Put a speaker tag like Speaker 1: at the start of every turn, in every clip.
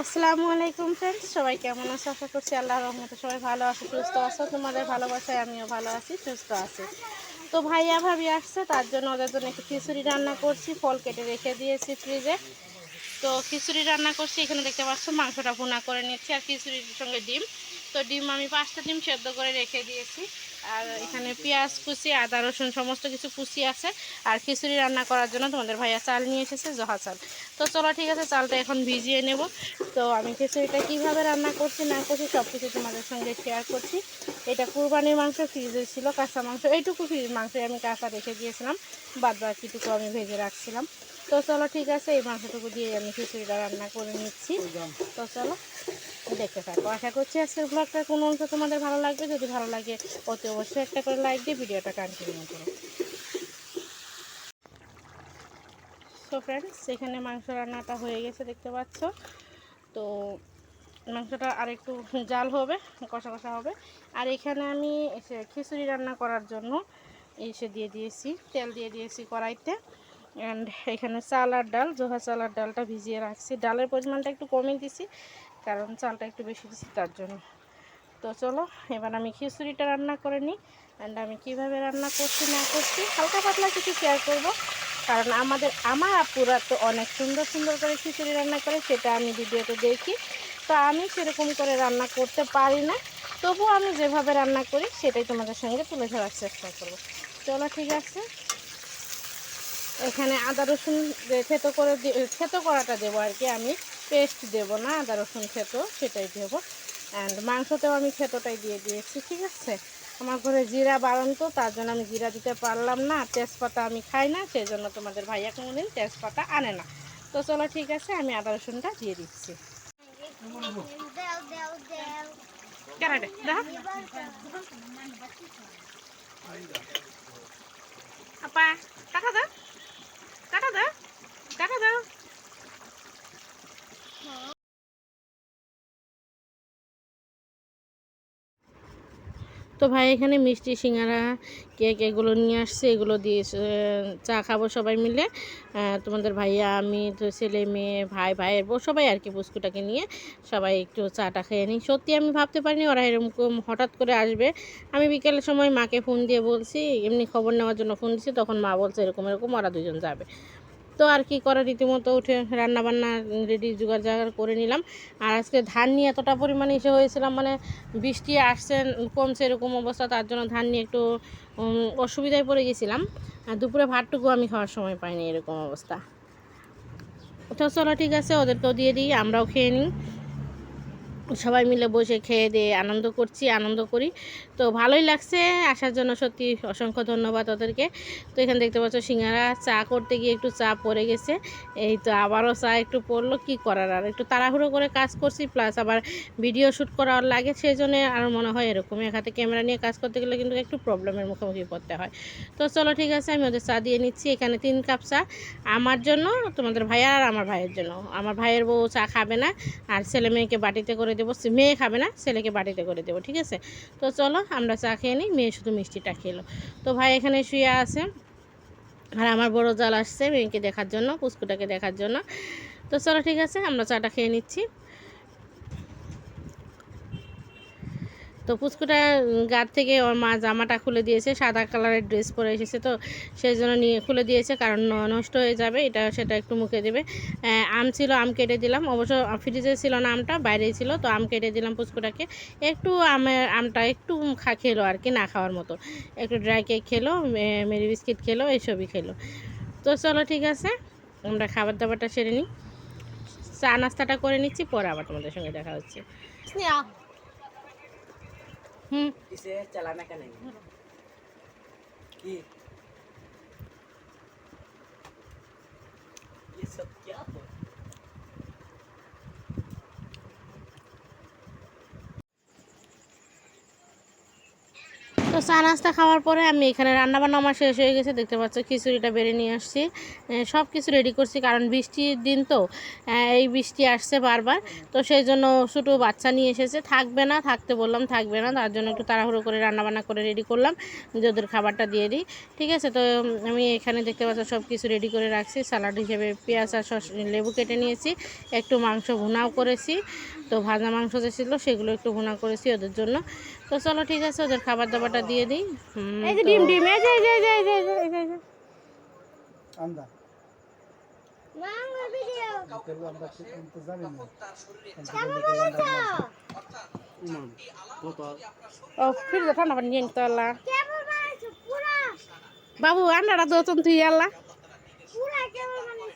Speaker 1: আসসালামু আলাইকুম ফ্রেন্ডস সবাই কেমন আছো? আশা করছি আল্লাহ রহমতে সবাই ভালো আছো, সুস্থ আছো, তোমাদের ভালোবাসায় আমিও ভালো আছি, সুস্থ আছি। তো ভাইয়া ভাবি আসছে, তার জন্য ওদের জন্য একটু খিচুড়ি রান্না করছি, ফল কেটে রেখে দিয়েছি ফ্রিজে তো খিচুড়ি রান্না করছি, এখানে দেখতে পাচ্ছ মাংসটা ভুনা করে নিচ্ছি, আর খিচুড়ির সঙ্গে ডিম। তো ডিম আমি পাঁচটা ডিম সেদ্ধ করে রেখে দিয়েছি, আর এখানে পেঁয়াজ কুচি, আদা, রসুন, সমস্ত কিছু কুচি আছে। আর খিচুড়ি রান্না করার জন্য তোমাদের ভাইয়া চাল নিয়ে এসেছে, জহা চাল। তো চলো ঠিক আছে, চালটা এখন ভিজিয়ে নেব। তো আমি খিচুড়িটা কীভাবে রান্না করছি, না করছি সব কিছু তোমাদের সঙ্গে শেয়ার করছি। এটা কুরবানির মাংস ফ্রিজে ছিল কাঁচা মাংস, এইটুকু ফ্রিজ মাংস আমি কাঁচা রেখে দিয়েছিলাম। বাদ বাকিটুকু আমি ভেজে রাখছিলাম। তো চলো ঠিক আছে, এই মাংসটুকু দিয়ে আমি খিচুড়িটা রান্না করে নিচ্ছি। তো চলো, দেখতে থাকো। আশা করছি আজকের ব্লগটা কোনো অংশ তোমাদের ভালো লাগবে। যদি ভালো লাগে, অতি অবশ্যই একটা করে লাইক দিয়ে ভিডিওটা কন্টিনিউ করো। সো ফ্রেন্ডস সেখানে মাংস রান্নাটা হয়ে গেছে, দেখতে পাচ্ছ। তো মাংসটা আর একটু জাল হবে, কষা কষা হবে। আর এখানে আমি এসে খিচুড়ি রান্না করার জন্য এসে দিয়ে দিয়েছি, তেল দিয়ে দিয়েছি কড়াইতে। অ্যান্ড এখানে চাল আর ডাল, জোহা চাল আর ডালটা ভিজিয়ে রাখছি। ডালের পরিমাণটা একটু কমিয়ে দিছি, কারণ চালটা একটু বেশি দিছি তার জন্য। তো চলো, এবার আমি খিচুড়িটা রান্না করে নিই। অ্যান্ড আমি কীভাবে রান্না করছি না করছি, হালকা পাতলা কিছু শেয়ার করব। কারণ আমাদের, আমার আপুরা তো অনেক সুন্দর সুন্দর করে খিচুড়ি রান্না করে, সেটা আমি ভিডিওতে দেখি। তো আমি সেরকম করে রান্না করতে পারি না। তবু আমি যেভাবে রান্না করি, সেটাই তোমাদের সঙ্গে তুলে ধরার চেষ্টা করব। চলো, ঠিক আছে? এখানে আদা রসুন থেতো করে থেতো করাটা দেবো আর কি আমি। পেস্ট দেব না, আদা রসুন থেতো, সেটাই দেবো। অ্যান্ড মাংসতেও আমি থেতোটাই দিয়ে দিয়েছি, ঠিক আছে? আমার ঘরে জিরা বাড়ন তো, তার জন্য আমি জিরা দিতে পারলাম না, তেজপাতা আমি খাই না সেই জন্য তোমাদের ভাইয়া কোনোদিন তেজপাতা আনে না। তো চলো ঠিক আছে, আমি আদা রসুনটা দিয়ে দিচ্ছি। দাও। তো ভাই এখানে মিষ্টি সিঙ্গারা কেক এগুলো নিয়ে আসছে, এগুলো দিয়ে চা খাব সবাই মিলে। তোমাদের ভাইয়া, আমি, তো ছেলে, মেয়ে, ভাই, ভাইয়ের বউ, সবাই আর কি বুস্কুটাকে নিয়ে সবাই একটু চাটা খেয়ে নিই। সত্যি আমি ভাবতে পারিনি ওরা এরকম হঠাৎ করে আসবে। আমি বিকেলের সময় মাকে ফোন দিয়ে বলছি, এমনি খবর নেওয়ার জন্য ফোন দিচ্ছি তখন মা বলছে এরকম এরকম, ওরা দুজন যাবে। তো আর কি করা রীতিমতো উঠে রান্নাবান্না রেডি জোগাড় জাগাড় করে নিলাম। আর আজকে ধান নিয়ে এতটা পরিমাণে এসে হয়েছিলাম মানে বৃষ্টি আসছে, কমছে এরকম অবস্থা, তার জন্য ধান নিয়ে একটু অসুবিধায় পড়ে গেছিলাম। আর দুপুরে ভাতটুকু আমি খাওয়ার সময় পাইনি এরকম অবস্থা। তো চলো ঠিক আছে, ওদেরকেও দিয়ে দিই, আমরাও খেয়ে নিই। সবাই মিলে বসে খেয়ে দিয়ে আনন্দ করছি, আনন্দ করি। তো ভালোই লাগছে, আসার জন্য সত্যি অসংখ্য ধন্যবাদ ওদেরকে। তো এখানে দেখতে পাচ্ছ সিঙ্গারা, চা করতে গিয়ে একটু চা পড়ে গেছে। এই তো আবারও চা একটু পড়ল, কি করার আর? একটু তাড়াহুড়ো করে কাজ করছি প্লাস আবার ভিডিও শ্যুট করার লাগে সেই জন্য আর মনে হয় এরকম এক হাতে ক্যামেরা নিয়ে কাজ করতে গেলে কিন্তু একটু প্রবলেমের মুখোমুখি পড়তে হয়। তো চলো ঠিক আছে, আমি ওদের চা দিয়ে নিচ্ছি, এখানে তিন কাপ চা। আমার জন্য, তোমাদের ভাইয়া আর আমার ভাইয়ের জন্য। আমার ভাইয়ের বউ চা খাবে না, আর ছেলে মেয়েকে বাটিতে করে দেবো মেয়ে খাবে না, ছেলেকে বাড়িতে করে দেবো, ঠিক আছে? তো চলো, আমরা চা খেয়ে নিই, মেয়ে শুধু মিষ্টিটা খেলো। তো ভাই এখানে শুয়ে আছে, আর আমার বড় জাল আসছে মেয়েকে দেখার জন্য, পুষ্কুটাকে দেখার জন্য। তো চলো, ঠিক আছে, আমরা চাটা খেয়ে নিচ্ছি। তো পুচকুটা গার থেকে ওর মা জামাটা খুলে দিয়েছে, সাদা কালারের ড্রেস পরে এসেছে তো, সেই জন্য নিয়ে খুলে দিয়েছে, কারণ নষ্ট হয়ে যাবে, এটা সেটা একটু মুখে দেবে। আম ছিল, আম কেটে দিলাম, অবশ্য ফ্রিজে ছিল না আমটা, বাইরেই ছিল, তো আম কেটে দিলাম পুচকুটাকে। একটু আমের আমটা একটু খা, খেলো আর কি, না খাওয়ার মতো। একটু ড্রাই কেক খেলো মেরি বিস্কিট খেলো, এইসবই খেলো। তো চলো, ঠিক আছে, আমরা খাবার দাবারটা সেরে নিই। চা নাস্তাটা করে নিচ্ছি, পরে আবার তোমাদের সঙ্গে দেখা হচ্ছে।
Speaker 2: इसे चलाना का नहीं है ये सब क्या हो?
Speaker 1: তো চা নাস্তা খাওয়ার পরে আমি এখানে রান্নাবান্না আমার শেষ হয়ে গেছে। দেখতে পাচ্ছ খিচুড়িটা বেড়ে নিয়ে আসছি। সব কিছু রেডি করছি, কারণ বৃষ্টির দিন তো এই বৃষ্টি আসছে বারবার। তো সেই জন্য ছোটো বাচ্চা নিয়ে এসেছে। থাকবে না, থাকতে বললাম থাকবে না, তার জন্য একটু তাড়াহুড়ো করে রান্নাবান্না করে রেডি করলাম। যে ওদের খাবারটা দিয়ে দিই। ঠিক আছে, তো আমি এখানে দেখতে পাচ্ছ সব কিছু রেডি করে রাখছি। স্যালাড হিসেবে পেঁয়াজ আর লেবু কেটে নিয়েছি। একটু মাংস ভুনাও করেছি। তো ভাজা মাংস যে ছিল সেগুলো একটু ভুনা করেছি ওদের জন্য। তো চলো ঠিক আছে ওদের খাবার দাবারটা দিয়ে দিই।
Speaker 3: ডিম ডিম এই যে এই যে এই যে এই যে
Speaker 4: আন্দা
Speaker 1: ঠান্ডা পানি নিয়ে নিতে বাবু আন্ডাটা দোতন তুই আল্লাহ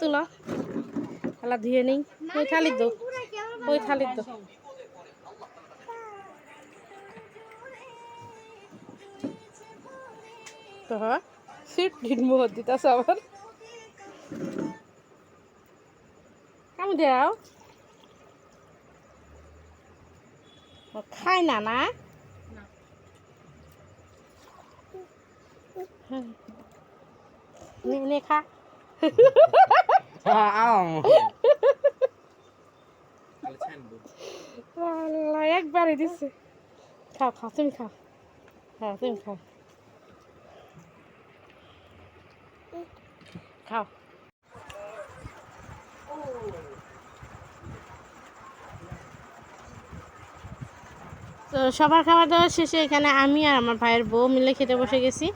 Speaker 1: তুলো। আল্লাহ ধুয়ে নেই। থালির দো। ওই থালির দো তো হ্যাঁ সিট ঢিট মোহর দিতাস আবার কাম দেও ও খায় না না হ্যাঁ। নে নে খা
Speaker 2: আম ছানবো
Speaker 1: আল্লাহ একবারে দিচ্ছে খাও খাও তুমি খাও হ্যাঁ তুমি খাও খাও। তো সবার খাওয়া দাওয়া শেষে এখানে আমি আর আমার ভাইয়ের বউ মিলে খেতে বসে গেছি।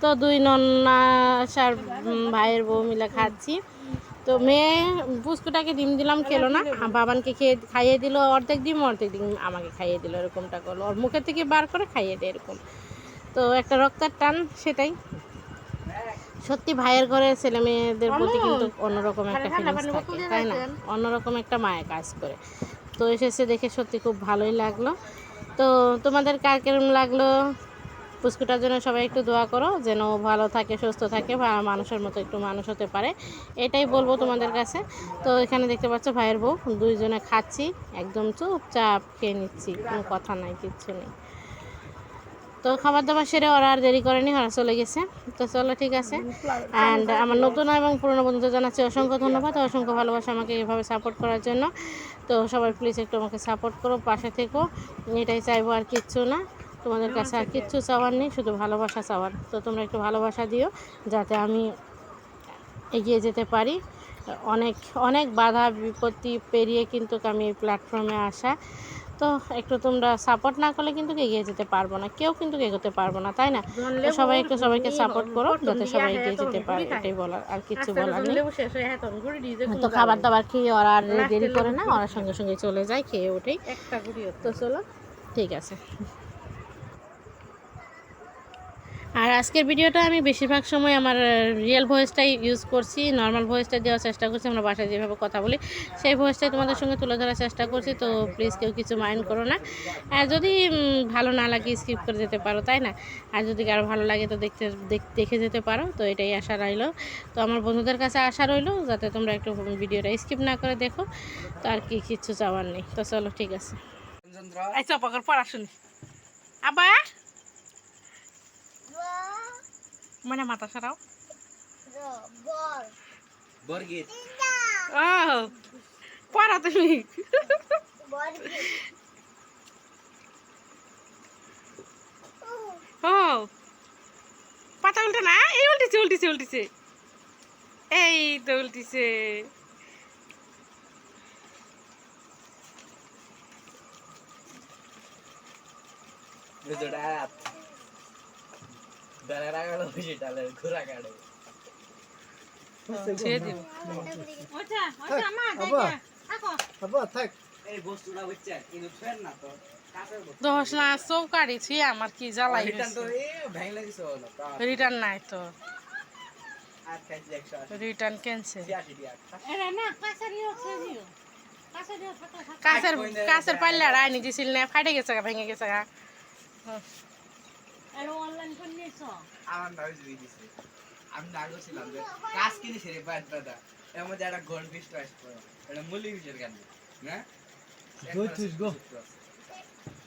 Speaker 1: তো দুই নন্নাসার ভাইয়ের বউ মিলে খাচ্ছি। তো মেয়ে পুষ্কুটাকে ডিম দিলাম খেলো না। বাবানকে খেয়ে খাইয়ে দিল অর্ধেক ডিম অর্ধেক ডিম আমাকে খাইয়ে দিল এরকমটা করল। ওর মুখের থেকে বার করে খাইয়ে দেয় এরকম। তো একটা রক্তের টান সেটাই। সত্যি ভাইয়ের ঘরে ছেলে মেয়েদের প্রতি কিন্তু অন্যরকম একটা ফিলিংস থাকে তাই না? অন্যরকম একটা মায়া কাজ করে। তো এসেছে দেখে সত্যি খুব ভালোই লাগল। তো তোমাদের কার কেরম লাগল? পুষ্কুটার জন্য সবাই একটু দোয়া করো, যেন ভালো থাকে, সুস্থ থাকে, বা মানুষের মতো একটু মানুষ হতে পারে। এটাই বলব তোমাদের কাছে। তো এখানে দেখতে পাচ্ছ ভাইয়ের বউ, দুইজনে খাচ্ছি, একদম চুপচাপ খেয়ে নিচ্ছি, কোনো কথা নাই, কিচ্ছু নেই। তো খাবার দাবার সেরে ওরা আর দেরি করেনি, ওরা চলে গেছে। তো চলো, ঠিক আছে। অ্যান্ড আমার নতুন এবং পুরনো বন্ধুদের জানাচ্ছি অসংখ্য ধন্যবাদ, অসংখ্য ভালোবাসা আমাকে এভাবে সাপোর্ট করার জন্য। তো সবাই প্লিজ একটু আমাকে সাপোর্ট করো, পাশে থেকো। এটাই চাইব আর কিচ্ছু না। তোমাদের কাছে আর কিচ্ছু চাওয়ার নেই শুধু ভালোবাসা চাওয়ার। তো তোমরা একটু ভালোবাসা দিও যাতে আমি এগিয়ে যেতে পারি। অনেক অনেক বাধা বিপত্তি পেরিয়ে কিন্তু আমি এই প্ল্যাটফর্মে আসা। তো একটু তোমরা সাপোর্ট না করলে কিন্তু এগিয়ে যেতে পারব না। কেউ কিন্তু এগোতে পারব না তাই না? তো সবাই একটু সবাইকে সাপোর্ট করো যাতে সবাই এগিয়ে যেতে পারে। এটাই বলার আর কিচ্ছু বলার নেই। তো খাবার দাবার খেয়ে ওরা আর দেরি করে না ওরা সঙ্গে সঙ্গে চলে যায় খেয়ে
Speaker 3: ওঠেই।
Speaker 1: তো চলো ঠিক আছে। আর আজকের ভিডিওটা আমি বেশিরভাগ সময় আমার রিয়েল ভয়েসটাই ইউজ করছি নর্মাল ভয়েসটা দেওয়ার চেষ্টা করছি, আমরা বাসায় যেভাবে কথা বলি, সেই ভয়েসটাই তোমাদের সঙ্গে তুলে ধরার চেষ্টা করছি, তো প্লিজ কেউ কিছু মাইন্ড করো না। আর যদি ভালো না লাগে স্কিপ করে যেতে পারো, তাই না? আর যদি কারও ভালো লাগে তো দেখতে, দেখে যেতে পারো, তো এটাই আশা রইল। তো আমার বন্ধুদের কাছে আশা রইল যাতে তোমরা একটু ভিডিওটা স্কিপ না করে দেখো, তো আর কি কিচ্ছু চাওয়ার নেই। তো চলো, ঠিক আছে। এই চপাকর পড়াশুনি আবা মানে মাথা সারাও। ও পড়া তুমি। ও পাতা উল্টে না? এই উল্টিছে উল্টিছে উল্টিছে। এই তো উল্টিছে।
Speaker 2: দুজোড়া দাঁড়া গেল সেটালে ঘোরা কাটে।
Speaker 1: দশ না চৌকারি ছি আমার কি জ্বালাই
Speaker 2: রিটার্ন
Speaker 1: নাই তো। রিটার্ন ক্যান্সেল কাছের কাছের পাল্লা রায়নি দিছিল না ফাটে গেছে গা ভেঙে গেছে গা
Speaker 2: আমার নামে জুড়ে দিছে। আমি না ছিলাম যে কাজ কিনেছি রে বাদ দাদা এর মধ্যে একটা ঘর বিশ আসবে এটা মূল্য বিষয়ের গান না
Speaker 4: দুই ত্রিশ গো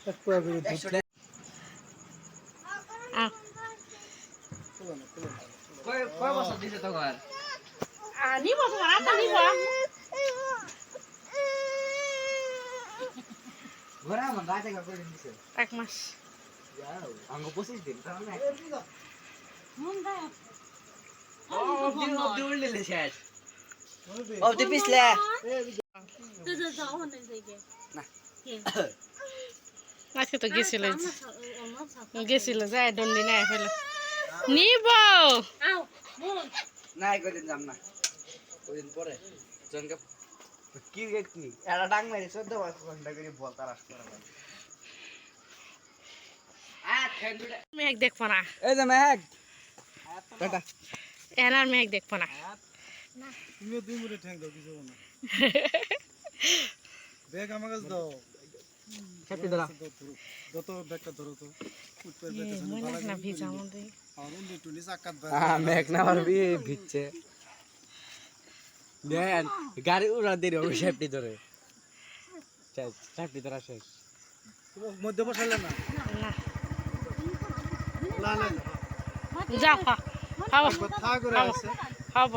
Speaker 4: এক পুরা করে।
Speaker 2: কয় বছর দিছে তখন
Speaker 1: তোমার আটা নিব
Speaker 2: ঘোরা আমার দিছে।
Speaker 1: এক মাস।
Speaker 2: উড়লে শেষ
Speaker 4: বলবি?
Speaker 2: অব্দি পিছলে।
Speaker 5: কে?
Speaker 1: আজকে তো গেছিল। গেছিল যায় দন্ডি নাই ফেলে নিব
Speaker 5: আও।
Speaker 2: না এই কদিন যাম না কদিন পরে জনকে ক্রিকেট কি এটা ডাং মারি চোদ্দ ঘণ্টা করে বল তার আসতে
Speaker 1: মেঘ দেখব না।
Speaker 2: এই যে মেঘ। টাটা।
Speaker 1: এনার মেঘ দেখব না।
Speaker 4: তুমিও দুই মিনিট ঠ্যাং দাও কিছু না। ব্যাগ আমার কাছে দাও।
Speaker 2: হ্যাপি
Speaker 4: দাও, যত ব্যাগটা ধরো তো।
Speaker 1: মনে না ভিজা আমাদের।
Speaker 4: আর উন্ডি টুনি চাকাত
Speaker 2: হ্যাঁ মেঘ না পারবি ভিজছে। দেন গাড়ি উড়া দেরি হবে সেফটি ধরে। সেফটি ধরা শেষ।
Speaker 4: মধ্যে না?
Speaker 1: না। যাও খাব খাব।